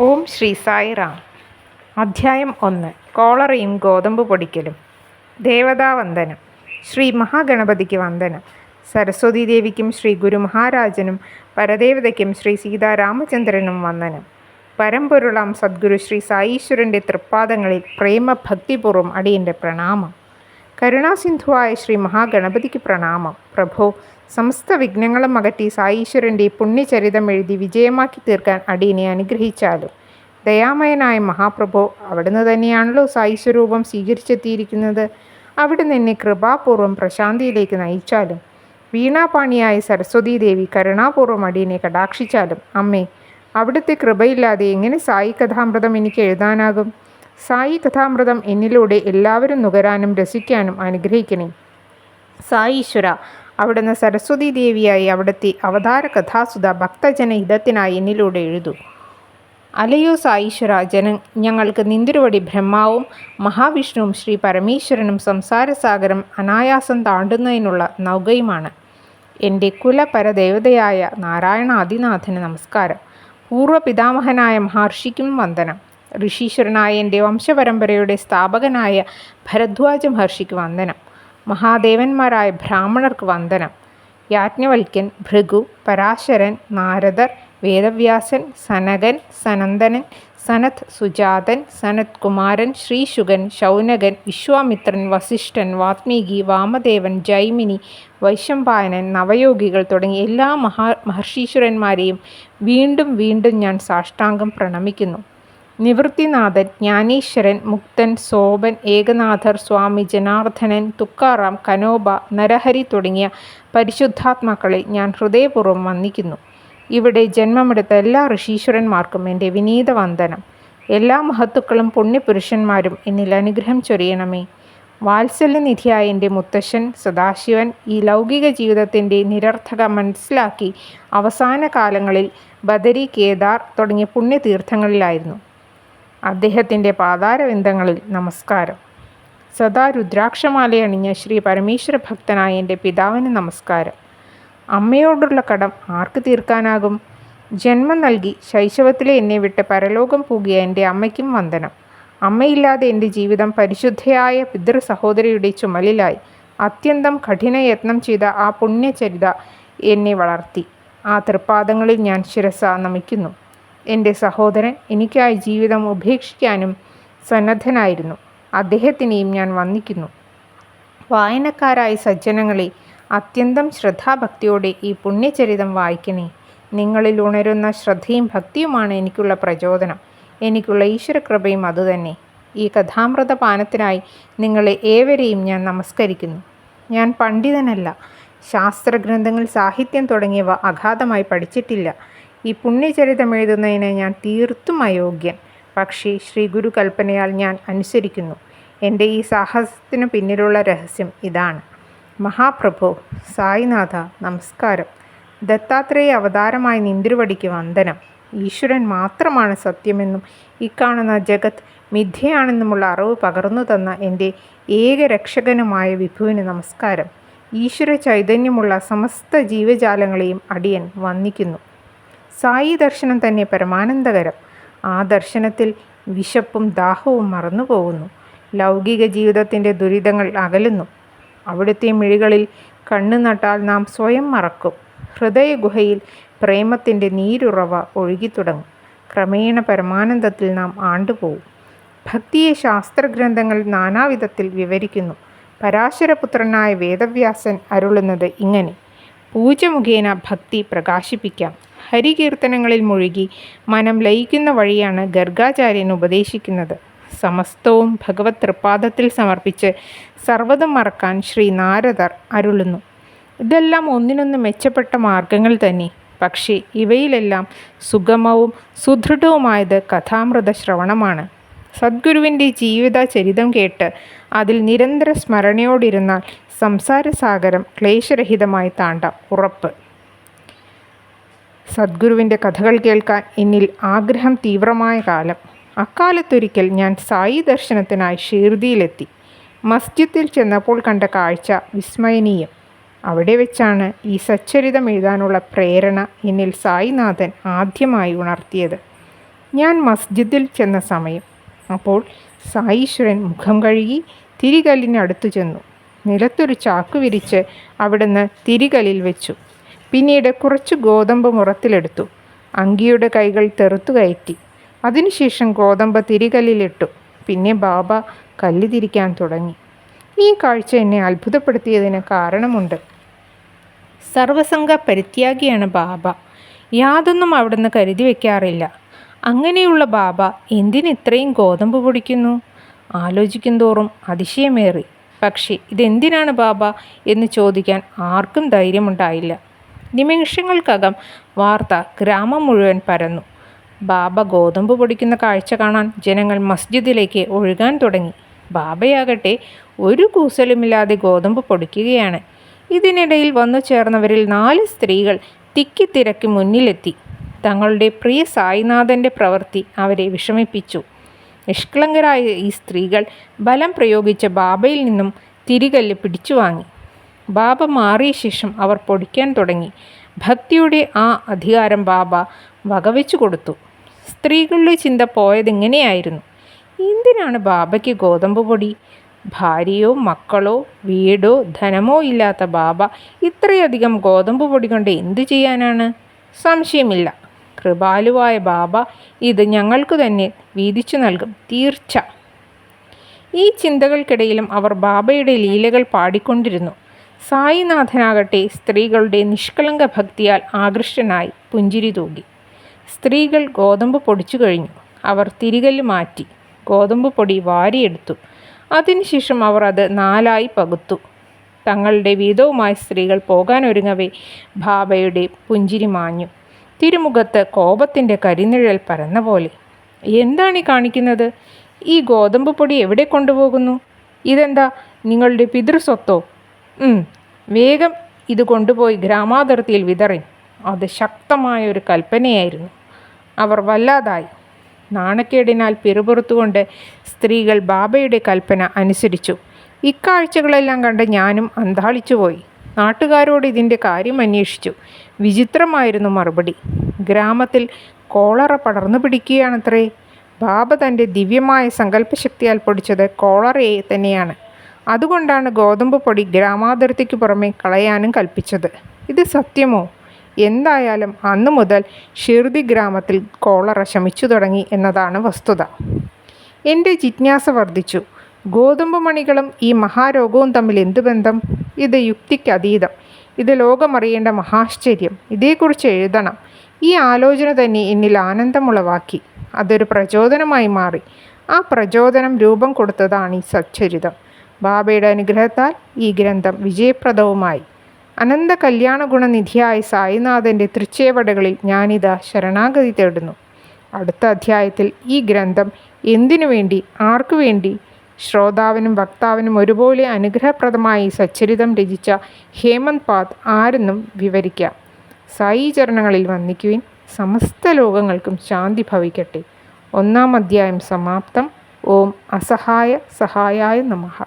ഓം ശ്രീ സായിറാം അധ്യായം ഒന്ന്. കോളറയും ഗോതമ്പ് പൊടിക്കലും. ദേവതാവന്ദനം ശ്രീ മഹാഗണപതിക്ക് വന്ദനം. സരസ്വതി ദേവിക്കും ശ്രീ ഗുരു മഹാരാജനും പരദേവതയ്ക്കും ശ്രീ സീതാരാമചന്ദ്രനും വന്ദനം. പരമ്പൊരുളാം സദ്ഗുരു ശ്രീ സായീശ്വരന്റെ തൃപ്പാദങ്ങളിൽ പ്രേമഭക്തിപൂർവം അടിയന്റെ പ്രണാമം. കരുണാസിന്ധുവായ ശ്രീ മഹാഗണപതിക്ക് പ്രണാമം. പ്രഭോ സമസ്ത വിഘ്നങ്ങളും അകറ്റി സായീശ്വരന്റെ പുണ്യചരിതം എഴുതി വിജയമാക്കി തീർക്കാൻ അടിയനെ അനുഗ്രഹിച്ചാലും. ദയാമയനായ മഹാപ്രഭു അവിടുന്ന് തന്നെയാണല്ലോ സായിസ്വരൂപം സ്വീകരിച്ചെത്തിയിരിക്കുന്നത്. അവിടുന്ന് എന്നെ കൃപാപൂർവം പ്രശാന്തിയിലേക്ക് നയിച്ചാലും. വീണാപാണിയായ സരസ്വതീ ദേവി കരുണാപൂർവം അടിയനെ കടാക്ഷിച്ചാലും. അമ്മേ അവിടുത്തെ കൃപയില്ലാതെ എങ്ങനെ സായി കഥാമൃതം എനിക്ക് എഴുതാനാകും? സായി കഥാമൃതം എന്നിലൂടെ എല്ലാവരും നുകരാനും രസിക്കാനും അനുഗ്രഹിക്കണേ. സായീശ്വര അവിടുന്ന് സരസ്വതി ദേവിയായി അവിടുത്തെ അവതാര കഥാസുധ ഭക്തജന ഹിതത്തിനായി എന്നിലൂടെ എഴുതു. അലയോ സായീശ്വര ജന ഞങ്ങൾക്ക് നിന്തിരുവടി ബ്രഹ്മാവും മഹാവിഷ്ണുവും ശ്രീ പരമേശ്വരനും സംസാരസാഗരം അനായാസം താണ്ടുന്നതിനുള്ള നൗകയുമാണ്. എന്റെ കുലപരദേവതയായ നാരായണ ആദിനാഥന് നമസ്കാരം. പൂർവപിതാമഹനായ മഹർഷിക്കും വന്ദനം. ഋഷീശ്വരനായ എന്റെ വംശപരമ്പരയുടെ സ്ഥാപകനായ ഭരദ്വാജ മഹർഷിക്ക് വന്ദനം. മഹാദേവന്മാരായ ബ്രാഹ്മണർക്ക് വന്ദനം. യാജ്ഞവൽക്യൻ ഭൃഗു പരാശരൻ നാരദർ വേദവ്യാസൻ സനകൻ സനന്ദനൻ സനത് സുജാതൻ സനത് കുമാരൻ ശ്രീശുഗൻ ശൗനകൻ വിശ്വാമിത്രൻ വസിഷ്ഠൻ വാത്മീകി വാമദേവൻ ജൈമിനി വൈശംപായനൻ നവയോഗികൾ തുടങ്ങി എല്ലാ മഹാ മഹർഷീശ്വരന്മാരെയും വീണ്ടും വീണ്ടും ഞാൻ സാഷ്ടാംഗം പ്രണമിക്കുന്നു. നിവൃത്തിനാഥൻ ജ്ഞാനീശ്വരൻ മുക്തൻ സോപൻ ഏകനാഥർ സ്വാമി ജനാർദ്ദനൻ തുക്കാറാം കനോബ നരഹരി തുടങ്ങിയ പരിശുദ്ധാത്മാക്കളെ ഞാൻ ഹൃദയപൂർവം വന്ദിക്കുന്നു. ഇവിടെ ജന്മമെടുത്ത എല്ലാ ഋഷീശ്വരന്മാർക്കും എന്റെ വിനീത വന്ദനം. എല്ലാ മഹത്തുക്കളും പുണ്യപുരുഷന്മാരും എന്നിൽ അനുഗ്രഹം ചൊരിയണമേ. വാത്സല്യനിധിയായ എന്റെ മുത്തശ്ശൻ സദാശിവൻ ഈ ലൗകിക ജീവിതത്തിന്റെ നിരർത്ഥക മനസ്സിലാക്കി അവസാന കാലങ്ങളിൽ ബദരി കേദാർ തുടങ്ങിയ പുണ്യതീർത്ഥങ്ങളിലായിരുന്നു. അദ്ദേഹത്തിന്റെ പാതാരവിന്ദങ്ങളിൽ നമസ്കാരം. സദാ രുദ്രാക്ഷമാലയണിഞ്ഞ ശ്രീ പരമേശ്വര ഭക്തനായ എന്റെ പിതാവിന് നമസ്കാരം. അമ്മയോടുള്ള കടം ആർക്ക് തീർക്കാനാകും? ജന്മം നൽകി ശൈശവത്തിലെ എന്നെ വിട്ട് പരലോകം പൂകിയ എന്റെ അമ്മയ്ക്കും വന്ദനം. അമ്മയില്ലാതെ എന്റെ ജീവിതം പരിശുദ്ധയായ പിതൃ സഹോദരിയുടെ ചുമലിലായി അത്യന്തം കഠിനയത്നം ചെയ്ത ആ പുണ്യചരിത എന്നെ വളർത്തി. ആ തൃപ്പാദങ്ങളിൽ ഞാൻ ശിരസ നമിക്കുന്നു. എന്റെ സഹോദരൻ എനിക്കായി ജീവിതം ഉപേക്ഷിക്കാനും സന്നദ്ധനായിരുന്നു. അദ്ദേഹത്തിനെയും ഞാൻ വന്ദിക്കുന്നു. വായനക്കാരായ സജ്ജനങ്ങളെ അത്യന്തം ശ്രദ്ധാഭക്തിയോടെ ഈ പുണ്യചരിതം വായിക്കണേ. നിങ്ങളിൽ ഉണരുന്ന ശ്രദ്ധയും ഭക്തിയുമാണ് എനിക്കുള്ള പ്രചോദനം. എനിക്കുള്ള ഈശ്വരകൃപയും അതുതന്നെ. ഈ കഥാമൃത പാനത്തിനായി നിങ്ങളെ ഏവരെയും ഞാൻ നമസ്കരിക്കുന്നു. ഞാൻ പണ്ഡിതനല്ല. ശാസ്ത്രഗ്രന്ഥങ്ങൾ സാഹിത്യം തുടങ്ങിയവ അഗാധമായി പഠിച്ചിട്ടില്ല. ഈ പുണ്യചരിതം എഴുതുന്നതിന് ഞാൻ തീർത്തും അയോഗ്യൻ. പക്ഷേ ശ്രീ ഗുരു കൽപ്പനയാൽ ഞാൻ അനുസരിക്കുന്നു. എന്റെ ഈ സാഹസത്തിനു പിന്നിലുള്ള രഹസ്യം ഇതാണ്. മഹാപ്രഭു സായിനാഥ നമസ്കാരം. ദത്താത്രേയ അവതാരമായ നിന്തിരുവടിക്ക് വന്ദനം. ഈശ്വരൻ മാത്രമാണ് സത്യമെന്നും ഇക്കാണുന്ന ജഗത് മിഥ്യയാണെന്നുമുള്ള അറിവ് പകർന്നു തന്ന എന്റെ ഏക രക്ഷകനുമായ വിഭുവിന് നമസ്കാരം. ഈശ്വര ചൈതന്യമുള്ള സമസ്ത ജീവജാലങ്ങളെയും അടിയൻ വന്ദിക്കുന്നു. സായി ദർശനം തന്നെ പരമാനന്ദകരം. ആ ദർശനത്തിൽ വിശപ്പും ദാഹവും മറന്നുപോകുന്നു. ലൗകിക ജീവിതത്തിന്റെ ദുരിതങ്ങൾ അകലുന്നു. അവിടുത്തെ മിഴികളിൽ കണ്ണു നട്ടാൽ നാം സ്വയം മറക്കും. ഹൃദയഗുഹയിൽ പ്രേമത്തിന്റെ നീരുറവ ഒഴുകിത്തുടങ്ങും. ക്രമേണ പരമാനന്ദത്തിൽ നാം ആണ്ടുപോകും. ഭക്തിയെ ശാസ്ത്രഗ്രന്ഥങ്ങൾ നാനാവിധത്തിൽ വിവരിക്കുന്നു. പരാശരപുത്രനായ വേദവ്യാസൻ അരുളുന്നത് ഇങ്ങനെ. പൂജ മുഖേന ഭക്തി പ്രകാശിപ്പിക്കാം. ഹരികീർത്തനങ്ങളിൽ മുഴുകി മനം ലയിക്കുന്ന വഴിയാണ് ഗർഗാചാര്യൻ ഉപദേശിക്കുന്നത്. സമസ്തവും ഭഗവത് തൃപ്പാദത്തിൽ സമർപ്പിച്ച് സർവതും മറക്കാൻ ശ്രീ നാരദർ അരുളുന്നു. ഇതെല്ലാം ഒന്നിനൊന്ന് മെച്ചപ്പെട്ട മാർഗങ്ങൾ തന്നെ. പക്ഷേ ഇവയിലെല്ലാം സുഗമവും സുദൃഢവുമായത് കഥാമൃത ശ്രവണമാണ്. സദ്ഗുരുവിന്റെ ജീവിത ചരിതം കേട്ട് അതിൽ നിരന്തര സ്മരണയോടിരുന്നാൽ സംസാരസാഗരം ക്ലേശരഹിതമായി താണ്ട. ഉറപ്പ്. സദ്ഗുരുവിന്റെ കഥകൾ കേൾക്കാൻ എന്നിൽ ആഗ്രഹം തീവ്രമായ കാലം. അക്കാലത്തൊരിക്കൽ ഞാൻ സായി ദർശനത്തിനായി ഷീർദിയിലെത്തി. മസ്ജിദിൽ ചെന്നപ്പോൾ കണ്ട കാഴ്ച വിസ്മയനീയം. അവിടെ വെച്ചാണ് ഈ സച്ചരിതം എഴുതാനുള്ള പ്രേരണ എന്നിൽ സായിനാഥൻ ആദ്യമായി ഉണർത്തിയത്. ഞാൻ മസ്ജിദിൽ ചെന്ന സമയം. അപ്പോൾ സായീശ്വരൻ മുഖം കഴുകി തിരികല്ലിനടുത്തു ചെന്നു. നിലത്തൊരു ചാക്ക് വിരിച്ച് അവിടുന്ന് തിരികലിൽ വെച്ചു. പിന്നീട് കുറച്ച് ഗോതമ്പ് മുറത്തിലെടുത്തു. അങ്കിയുടെ കൈകൾ തെറുത്തു കയറ്റി. അതിനുശേഷം ഗോതമ്പ് തിരികല്ലിലിട്ടു. പിന്നെ ബാബ കല്ല് തിരിക്കാൻ തുടങ്ങി. ഈ കാഴ്ച എന്നെ അത്ഭുതപ്പെടുത്തിയതിന് കാരണമുണ്ട്. സർവസംഘ പരിത്യാഗിയാണ് ബാബ. യാതൊന്നും അവിടുന്ന് കരുതി വയ്ക്കാറില്ല അങ്ങനെയുള്ള ബാബ എന്തിന് ഇത്രയും ഗോതമ്പ് പൊടിക്കുന്നു? ആലോചിക്കും തോറും അതിശയമേറി. പക്ഷേ ഇതെന്തിനാണ് ബാബ എന്ന് ചോദിക്കാൻ ആർക്കും ധൈര്യമുണ്ടായില്ല. നിമിഷങ്ങൾക്കകം വാർത്ത ഗ്രാമം മുഴുവൻ പരന്നു. ബാബ ഗോതമ്പ് പൊടിക്കുന്ന കാഴ്ച കാണാൻ ജനങ്ങൾ മസ്ജിദിലേക്ക് ഒഴുകാൻ തുടങ്ങി. ബാബയാകട്ടെ ഒരു കൂസലുമില്ലാതെ ഗോതമ്പ് പൊടിക്കുകയാണ്. ഇതിനിടയിൽ വന്നു ചേർന്നവരിൽ നാല് സ്ത്രീകൾ തിക്കിത്തിരക്കി മുന്നിലെത്തി. തങ്ങളുടെ പ്രിയ സായിനാഥന്റെ പ്രവൃത്തി അവരെ വിഷമിപ്പിച്ചു. നിഷ്കളങ്കരായ ഈ സ്ത്രീകൾ ബലം പ്രയോഗിച്ച ബാബയിൽ നിന്നും തിരികല്ല് പിടിച്ചു വാങ്ങി ബാബ മാറിയ ശേഷം അവർ പൊടിക്കാൻ തുടങ്ങി. ഭക്തിയുടെ ആ അധികാരം ബാബ വകവെച്ചു കൊടുത്തു. സ്ത്രീകളുടെ ചിന്ത പോയതെങ്ങനെയായിരുന്നു? എന്തിനാണ് ബാബയ്ക്ക് ഗോതമ്പ് പൊടി? ഭാര്യയോ മക്കളോ വീടോ ധനമോ ഇല്ലാത്ത ബാബ ഇത്രയധികം ഗോതമ്പ് പൊടി കൊണ്ട് എന്തു ചെയ്യാനാണ്? സംശയമില്ല. കൃപാലുവായ ബാബ ഇത് ഞങ്ങൾക്ക് തന്നെ വീതിച്ചു നൽകും. തീർച്ച. ഈ ചിന്തകൾക്കിടയിലും അവർ ബാബയുടെ ലീലകൾ പാടിക്കൊണ്ടിരുന്നു. സായിനാഥനാകട്ടെ സ്ത്രീകളുടെ നിഷ്കളങ്ക ഭക്തിയാൽ ആകൃഷ്ടനായി പുഞ്ചിരി തൂകി. സ്ത്രീകൾ ഗോതമ്പ് പൊടിച്ചു കഴിഞ്ഞു. അവർ തിരികല്ല് മാറ്റി ഗോതമ്പ് പൊടി വാരിയെടുത്തു. അതിനുശേഷം അവർ അത് നാലായി പകുത്തു. തങ്ങളുടെ വീതവുമായി സ്ത്രീകൾ പോകാനൊരുങ്ങവേ ബാബയുടെ പുഞ്ചിരി മാഞ്ഞു. തിരുമുഖത്ത് കോപത്തിന്റെ കരിനിഴൽ പരന്ന പോലെ. എന്താണ് ഈ കാണിക്കുന്നത്? ഈ ഗോതമ്പ് പൊടി എവിടെ കൊണ്ടുപോകുന്നു? ഇതെന്താ നിങ്ങളുടെ പിതൃസ്വത്തോ വേഗം ഇത് കൊണ്ടുപോയി ഗ്രാമാതിർത്തിയിൽ വിതറി. അത് ശക്തമായ ഒരു കൽപ്പനയായിരുന്നു. അവർ വല്ലാതായി. നാണക്കേടിനാൽ പിറുപുറത്തുകൊണ്ട് സ്ത്രീകൾ ബാബയുടെ കൽപ്പന അനുസരിച്ചു. ഇക്കാഴ്ചകളെല്ലാം കണ്ട് ഞാനും അന്താളിച്ചുപോയി. നാട്ടുകാരോട് ഇതിന്റെ കാര്യം അന്വേഷിച്ചു. വിചിത്രമായിരുന്നു മറുപടി. ഗ്രാമത്തിൽ കോളറ പടർന്നു പിടിക്കുകയാണത്രേ. ബാബ തന്റെ ദിവ്യമായ സങ്കല്പശക്തിയാൽ പൊടിച്ചത് കോളറയെ തന്നെയാണ്. അതുകൊണ്ടാണ് ഗോതമ്പ് പൊടി ഗ്രാമാതിർത്തിക്ക് പുറമെ കളയാനും കൽപ്പിച്ചത്. ഇത് സത്യമോ? എന്തായാലും അന്നു മുതൽ ഷിർദി ഗ്രാമത്തിൽ കോളറ ശമിച്ചു തുടങ്ങി എന്നതാണ് വസ്തുത. എന്റെ ജിജ്ഞാസ വർദ്ധിച്ചു. ഗോതമ്പ് മണികളും ഈ മഹാരോഗവും തമ്മിൽ എന്തു ബന്ധം? ഇത് യുക്തിക്കതീതം ഇത് ലോകമറിയേണ്ട മഹാശ്ചര്യം. ഇതേക്കുറിച്ച് എഴുതണം. ഈ ആലോചന തന്നെ എന്നിൽ ആനന്ദമുളവാക്കി. അതൊരു പ്രചോദനമായി മാറി. ആ പ്രചോദനം രൂപം കൊടുത്തതാണ് ഈ സച്ചരിതം. ബാബയുടെ അനുഗ്രഹത്താൽ ഈ ഗ്രന്ഥം വിജയപ്രദവുമായി. അനന്ത കല്യാണ ഗുണനിധിയായ സായിനാഥന്റെ തൃച്ചേവടകളിൽ ഞാനിതാ ശരണാഗതി തേടുന്നു. അടുത്ത അധ്യായത്തിൽ ഈ ഗ്രന്ഥം എന്തിനു വേണ്ടി ആർക്കു വേണ്ടി? ശ്രോതാവിനും വക്താവിനും ഒരുപോലെ അനുഗ്രഹപ്രദമായി സച്ചരിതം രചിച്ച ഹേമന്ത് പാത് ആരെന്നും വിവരിക്കാം. സായി ചരണങ്ങളിൽ സമസ്ത ലോകങ്ങൾക്കും ശാന്തി ഭവിക്കട്ടെ. ഒന്നാം അധ്യായം സമാപ്തം. ഓം അസഹായ സഹായായ നമഃ.